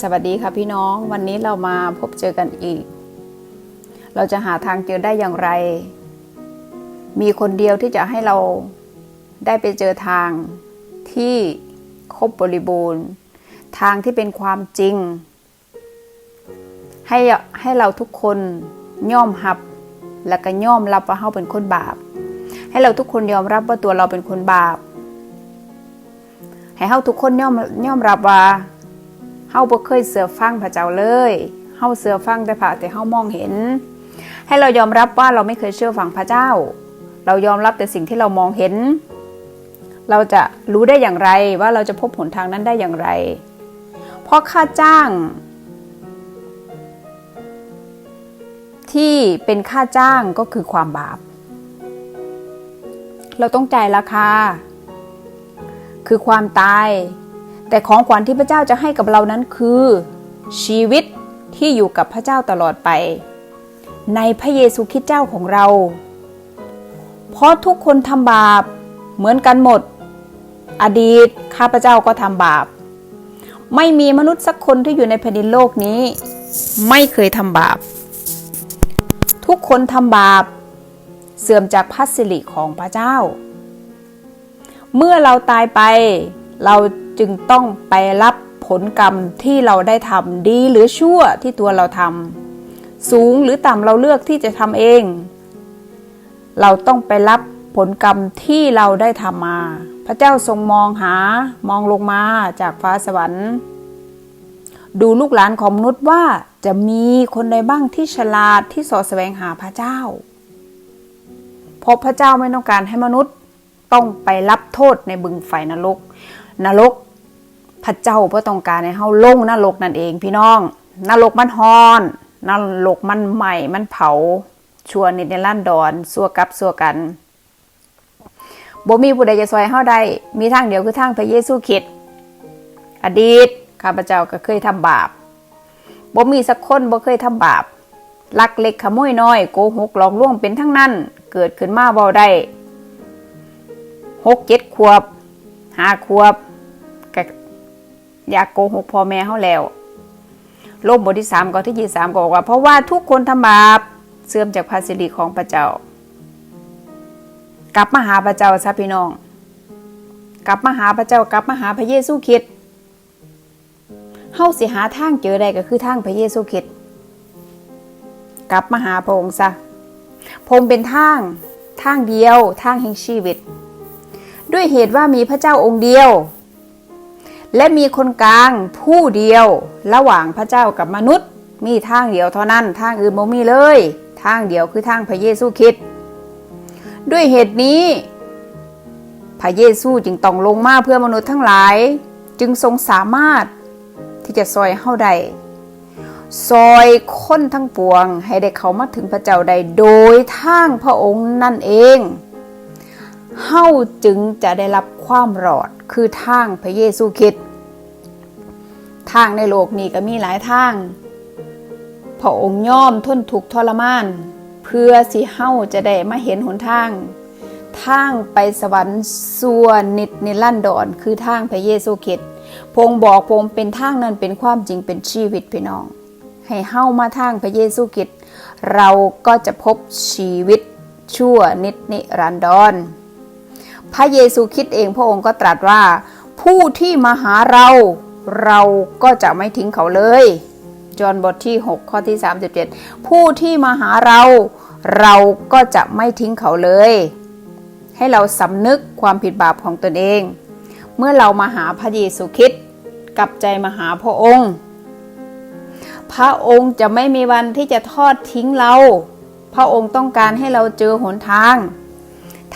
สวัสดีค่ะพี่น้องวันนี้เรามาพบเจอกันอีก เราจะหาทางเจอได้อย่างไร มีคนเดียวที่จะให้เราได้ไปเจอทางที่ครบบริบูรณ์ ทางที่เป็นความจริง ให้ให้เราทุกคนย่อมหับ และก็ย่อมรับว่าเราเป็นคนบาป ให้เราทุกคนยอมรับว่าตัวเราเป็นคนบาป ให้เฮาทุกคนย่อมย่อมรับว่า เฮาบ่เคยเสือฟังพระเจ้าเลยเฮาเสือฟังแต่พระแต่เฮามองเห็น ให้เรายอมรับว่าเราไม่เคยเชื่อฟังพระเจ้า เรายอมรับแต่สิ่งที่เรามองเห็น เราจะรู้ได้อย่างไรว่าเราจะพบหนทางนั้นได้อย่างไร เพราะค่าจ้าง ที่เป็นค่าจ้างก็คือความบาป เราต้องจ่ายราคา คือความตาย แต่ของขวัญที่พระเจ้าจะให้กับเรานั้นคือ ชีวิตที่อยู่กับพระเจ้าตลอดไป ในพระเยซูคริสต์เจ้าของเรา เพราะทุกคนทำบาปเหมือนกันหมด อดีตข้าพเจ้าก็ทำบาป ไม่มีมนุษย์สักคนที่อยู่ในแผ่นดินโลกนี้ ไม่เคยทำบาป ทุกคนทำบาป เสื่อมจากพระสิริของพระเจ้า เมื่อเราตายไปเรา จึงต้องไปรับผลกรรมที่เราได้ทำดีหรือชั่วที่ตัวเราทำสูงหรือต่ำเราเลือกที่จะทำเอง เราต้องไปรับผลกรรมที่เราได้ทำมา พระเจ้าทรงมองหามองลงมาจากฟ้าสวรรค์ ดูลูกหลานของมนุษย์ว่าจะมีคนใดบ้างที่ฉลาดที่สอแสวงหาพระเจ้า เพราะพระเจ้าไม่ต้องการให้มนุษย์ต้องไปรับโทษในบึงไฟนรก นรกพระเจ้าเพื่อต้องการให้เฮาลงนรกนั่นเองพี่น้องนรกมันฮอนนรกมันใหม่มันเผาชัวนิดในล้านดอนสัวกับสัวกันบ่มีผู้ใดจะซอยเฮาได้มีทางเดียวคือทางพระเยซูคริสต์อดีตข้าพเจ้าก็เคยทำบาปบ่มีสักคนบ่เคยทำบาปลักเล็กขโมยน้อยโกหกหลอกลวงเป็นทั้งนั้น เกิดขึ้นมาเบาได้หกเจ็ดขวบห้าขวบ ก็อยากโกหกพ่อแม่เขาแล้ว โลกบทที่สามก็ที่ยี่สามก็บอกว่า เพราะว่าทุกคนทำบาปเสื่อมจากภาสิริของพระเจ้า กลับมาหาพระเจ้าซะพี่น้อง กลับมาหาพระเจ้ากลับมาหาพระเยซูคริสต์เฮาสิหาทางเจอได้ก็คือทางพระเยซูคริสต์กลับมาหาพระองค์ซะพงค์เป็นทางทางเดียวทางแห่งชีวิต ด้วยเหตุว่ามีพระเจ้าองค์เดียว และมีคนกลางผู้เดียว ระหว่างพระเจ้ากับมนุษย์ มีทางเดียวเท่านั้นทางอื่นบ่มีเลย ทางเดียวคือทางพระเยซูคริสต์ด้วยเหตุนี้ พระเยซูจึงต้องลงมาเพื่อมนุษย์ทั้งหลาย จึงทรงสามารถที่จะซอยเฮาได้ซอยคนทั้งปวงให้ได้เข้ามาถึงพระเจ้าได้โดยทางพระองค์นั่นเอง เฮาจึงจะได้รับ ความรอดคือทางพระเยซูคริสต์ทางในโลกนี้ก็มีหลายทาง พระองค์ย่อมทนทุกข์ทรมาน เพื่อสิเฮาจะได้มาเห็นหนทาง ทางไปสวรรค์ส่วนนิดนิรันดรคือทางพระเยซูคริสต์พงบอกพงเป็นทางนั้นเป็นความจริงเป็นชีวิตพี่น้อง ให้เฮ้ามาทางพระเยซูคริสต์เราก็จะพบชีวิตชั่วนิดนิรันดร พระเยซูคริสต์เองพระองค์ก็ตรัสว่า ผู้ที่มาหาเรา เราก็จะไม่ทิ้งเขาเลย จอห์นบทที่ 6 ข้อที่ 37 ผู้ที่มาหาเรา เราก็จะไม่ทิ้งเขาเลย ให้เราสำนึกความผิดบาปของตนเอง เมื่อเรามาหาพระเยซูคริสต์กลับใจมาหาพระองค์ พระองค์จะไม่มีวันที่จะทอดทิ้งเรา พระองค์ต้องการให้เราเจอหนทาง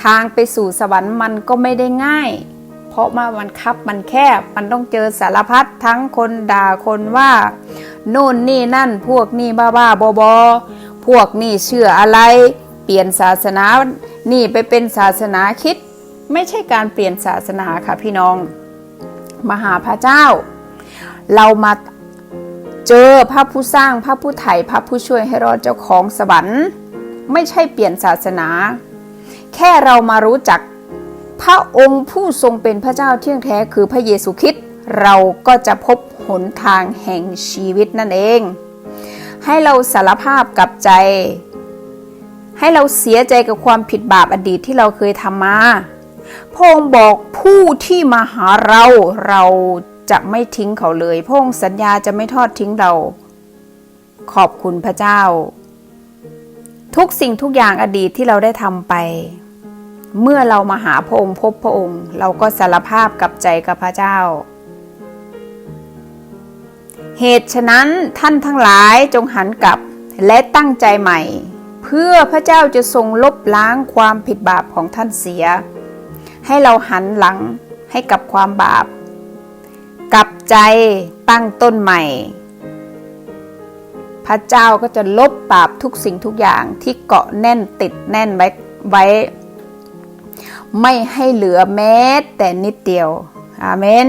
ทางไปสู่สวรรค์มันก็ไม่ได้ง่าย เพราะว่ามันคับมันแคบ มันต้องเจอสารพัดทั้งคนด่าคนว่าโน่นนี่นั่นพวกนี่บ้าบ้าบอบอพวกนี่เชื่ออะไร เปลี่ยนศาสนา นี่ไปเป็นศาสนาคิด ไม่ใช่การเปลี่ยนศาสนาค่ะพี่น้อง มหาพระเจ้า เรามาเจอพระผู้สร้างพระผู้ไถ่พระผู้ช่วยให้รอดเจ้าของสวรรค์ ไม่ใช่เปลี่ยนศาสนา แค่เรามารู้จัก พระองค์ผู้ทรงเป็นพระเจ้าเที่ยงแท้คือพระเยซูคริสต์เราก็จะพบหนทางแห่งชีวิตนั่นเอง ให้เราสารภาพกับใจ ให้เราเสียใจกับความผิดบาปอดีตที่เราเคยทำมาพระองค์บอกผู้ที่มาหาเราเราจะไม่ทิ้งเขาเลยพระองค์สัญญาจะไม่ทอดทิ้งเรา ขอบคุณพระเจ้า ทุกสิ่งทุกอย่างอดีตที่เราได้ทำไป เมื่อเรามาหาพระองค์พบพระองค์ เราก็สารภาพกับใจกับพระเจ้า เหตุฉะนั้นท่านทั้งหลายจงหันกลับและตั้งใจใหม่ เพื่อพระเจ้าจะทรงลบล้างความผิดบาปของท่านเสีย ให้เราหันหลังให้กับความบาป กลับใจตั้งต้นใหม่ พระเจ้าก็จะลบบาปทุกสิ่งทุกอย่างที่เกาะแน่นติดแน่นไว้ไว้ ไม่ให้เหลือแม้แต่นิดเดียว อาเมน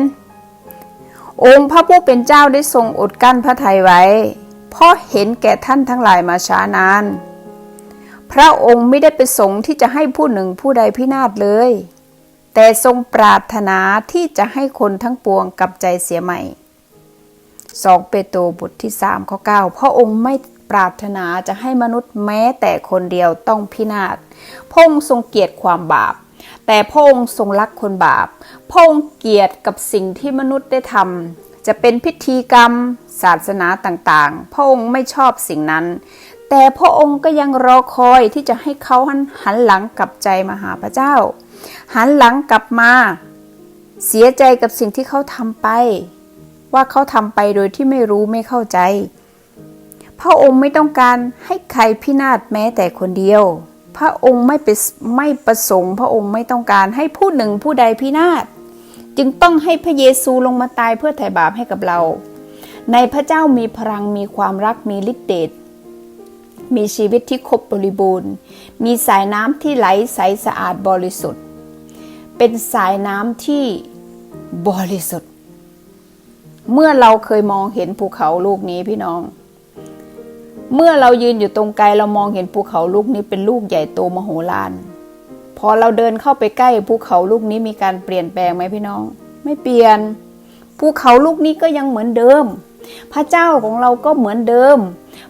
องค์พระผู้เป็นเจ้าได้ทรงอดกั้นพระทัยไว้ เพราะเห็นแก่ท่านทั้งหลายมาช้านาน พระองค์ไม่ได้ประสงค์ที่จะให้ผู้หนึ่งผู้ใดพินาศเลย แต่ทรงปรารถนาที่จะให้คนทั้งปวงกลับใจเสียใหม่ 2 เปโตรบทที่3ข้อ9พระองค์ไม่ปรารถนาจะให้มนุษย์แม้แต่คนเดียวต้องพินาศพระองค์ทรงเกลียดความบาป แต่พระองค์ทรงรักคนบาป พระองค์เกลียดกับสิ่งที่มนุษย์ได้ทำจะเป็นพิธีกรรม ศาสนาต่างๆ พระองค์ไม่ชอบสิ่งนั้น แต่พระองค์ก็ยังรอคอยที่จะให้เขาหันหลังกลับใจมาหาพระเจ้า หันหลังกลับมา เสียใจกับสิ่งที่เขาทำไป ว่าเขาทำไปโดยที่ไม่รู้ไม่เข้าใจ พระองค์ไม่ต้องการให้ใครพินาศแม้แต่คนเดียว พระองค์ไม่ไปไม่ประสงค์ พระองค์ไม่ต้องการให้ผู้หนึ่งผู้ใดพินาศจึงต้องให้พระเยซูลงมาตายเพื่อไถ่บาปให้กับเรา ในพระเจ้ามีพลังมีความรักมีฤทธิเดชมีชีวิตที่ครบบริบูรณ์ มีสายน้ำที่ไหลใสสะอาดบริสุทธิ์ เป็นสายน้ำที่บริสุทธิ์ เมื่อเราเคยมองเห็นภูเขาลูกนี้พี่น้อง เมื่อเรายืนอยู่ตรงไกลเรามองเห็นภูเขาลูกนี้เป็นลูกใหญ่โตมโหฬารพอเราเดินเข้าไปใกล้ภูเขาลูกนี้มีการเปลี่ยนแปลงไหมพี่น้อง ไม่เปลี่ยนภูเขาลูกนี้ก็ยังเหมือนเดิม พระเจ้าของเราก็เหมือนเดิม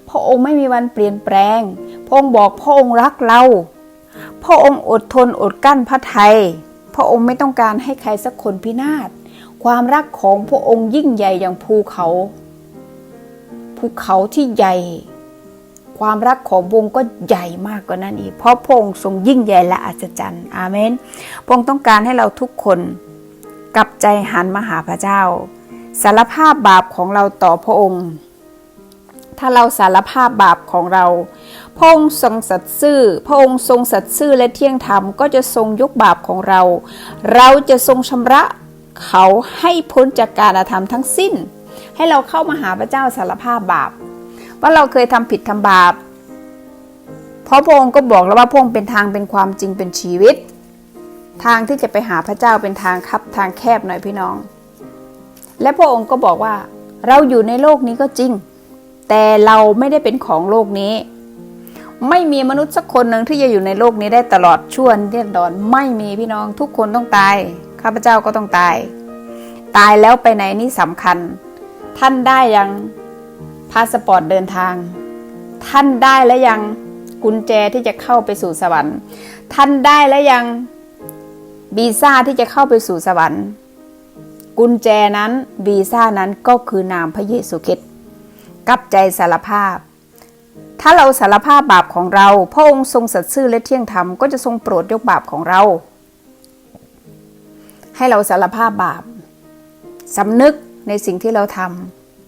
พระองค์ไม่มีวันเปลี่ยนแปลง พระองค์บอกพระองค์รักเรา พระองค์อดทนอดกั้นพระไทย พระองค์ไม่ต้องการให้ใครสักคนพินาศ ความรักของพระองค์ยิ่งใหญ่อย่างภูเขา ภูเขาที่ใหญ่ ความรักของพระองค์ก็ใหญ่มากกว่านั้นอีก เพราะพระองค์ทรงยิ่งใหญ่และอัศจรรย์ อาเมน พระองค์ต้องการให้เราทุกคนกลับใจหันมาหาพระเจ้า สารภาพบาปของเราต่อพระองค์ ถ้าเราสารภาพบาปของเรา พระองค์ทรงสัตย์ซื่อ พระองค์ทรงสัตย์ซื่อและเที่ยงธรรมก็จะทรงยกบาปของเรา เราจะทรงชำระ เขาให้พ้นจากการอาธรรมทั้งสิ้น ให้เราเข้ามาหาพระเจ้าสารภาพบาป ว่าเราเคยทำผิดทำบาป เพราะพระองค์ก็บอกแล้วว่าพระองค์เป็นทางเป็นความจริงเป็นชีวิต ทางที่จะไปหาพระเจ้าเป็นทางคับทางแคบหน่อยพี่น้อง และพระองค์ก็บอกว่าเราอยู่ในโลกนี้ก็จริง แต่เราไม่ได้เป็นของโลกนี้ ไม่มีมนุษย์สักคนหนึ่งที่จะอยู่ในโลกนี้ได้ตลอดชั่วนิรันดรไม่มีพี่น้องทุกคนต้องตาย ข้าพเจ้าก็ต้องตาย ตายแล้วไปไหนนี่สำคัญ ท่านได้ยังพาสปอร์ตเดินทาง ท่านได้แล้วยังกุญแจที่จะเข้าไปสู่สวรรค์ ท่านได้แล้วยังวีซ่าที่จะเข้าไปสู่สวรรค์ กุญแจนั้นวีซ่านั้นก็คือนามพระเยซูคริสต์กับใจสารภาพ ถ้าเราสารภาพบาปของเรา พระองค์ทรงสัตย์ซื่อและเที่ยงธรรมก็จะทรงโปรดยกบาปของเรา ให้เราสารภาพบาปสำนึกในสิ่งที่เราท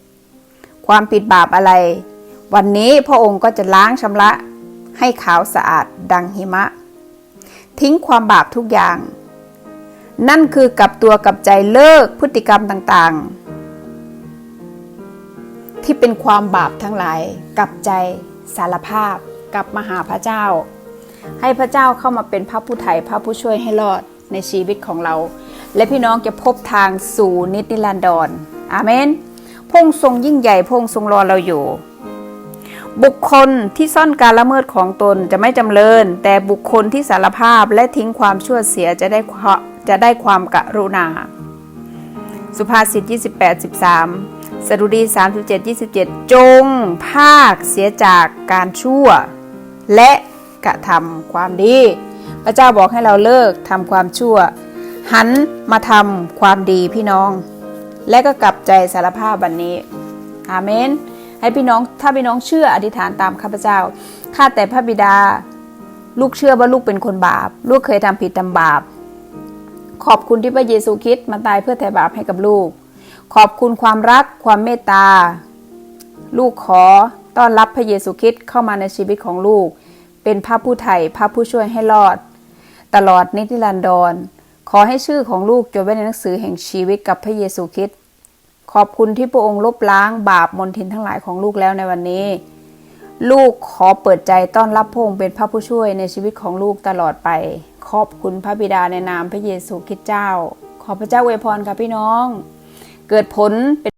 ำความผิดบาปอะไร วันนี้พระองค์ก็จะล้างชำระ ให้ขาวสะอาดดังหิมะ ทิ้งความบาปทุกอย่าง นั่นคือกลับตัวกลับใจเลิกพฤติกรรมต่างๆ ที่เป็นความบาปทั้งหลายกลับใจสารภาพกลับมหาพระเจ้า ให้พระเจ้าเข้ามาเป็นพระผู้ไถ่พระผู้ช่วยให้รอดในชีวิตของเรา และพี่น้องจะพบทางสู่นิจนิรันดรอาเมนพงทรงยิ่งใหญ่พงทรงรอเราอยู่ บุคคลที่ซ่อนการละเมิดของตนจะไม่จำเริญ แต่บุคคลที่สารภาพและทิ้งความชั่วเสียจะได้จะได้ความกรุณา สุภาษิต28 13 สดุดี 37 27 จงภาคเสียจากการชั่ว และกระทำความดี พระเจ้าบอกให้เราเลิกทำความชั่ว หันมาทำความดีพี่น้อง และก็กลับใจสารภาพวันนี้ อาเมน ให้พี่น้องถ้าพี่น้องเชื่ออธิษฐานตามข้าพเจ้าข้าแต่พระบิดา ลูกเชื่อว่าลูกเป็นคนบาป ลูกเคยทำผิดทำบาป ขอบคุณที่พระเยซูคริสต์มาตายเพื่อไถ่บาปให้กับลูก ขอบคุณความรักความเมตตา ลูกขอต้อนรับพระเยซูคริสต์เข้ามาในชีวิตของลูก เป็นพระผู้ไถ่พระผู้ช่วยให้รอด ตลอดนิรันดร ขอให้ชื่อของลูกจดไว้ในหนังสือแห่งชีวิตกับพระเยซูคริสต์ขอบคุณที่พระองค์ลบล้างบาปมนทินทั้งหลายของลูกแล้วในวันนี้ ลูกขอเปิดใจต้อนรับพระองค์เป็นพระผู้ช่วยในชีวิตของลูกตลอดไป ขอบคุณพระบิดาในนามพระเยซูคริสต์เจ้า ขอพระเจ้าอวยพรค่ะพี่น้อง เกิดผลเป็น